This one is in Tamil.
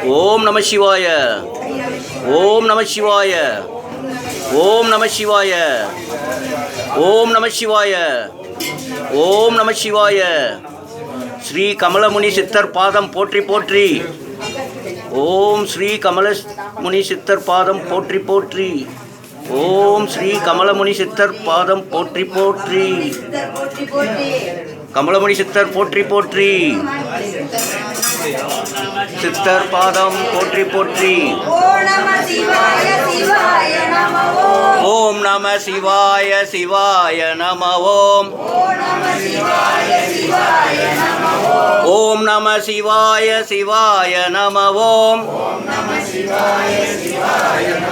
ஓம் நம சிவாய. ஓம் நம சிவாய. ஓம் நம சிவாய. ஓம் நம சிவாய. ஓம் நம சிவாய. ஸ்ரீ கமலமுனி சித்தர் பாதம் போற்றி போற்றி. ஓம் ஸ்ரீ கமல முனி சித்தர் பாதம் போற்றி போற்றி. ஓம் ஸ்ரீ கமலமுனி சித்தர் பாதம் போற்றி போற்றி. கமலமணி சித்தர் போற்றி போற்றி. சித்தர் பாதம் போற்றி போற்றி. ஓம் நம சிவாய சிவாய நம ஓம் ஓம் நம சிவாய சிவாய நம ஓம் நம சிவாய சிவாய நம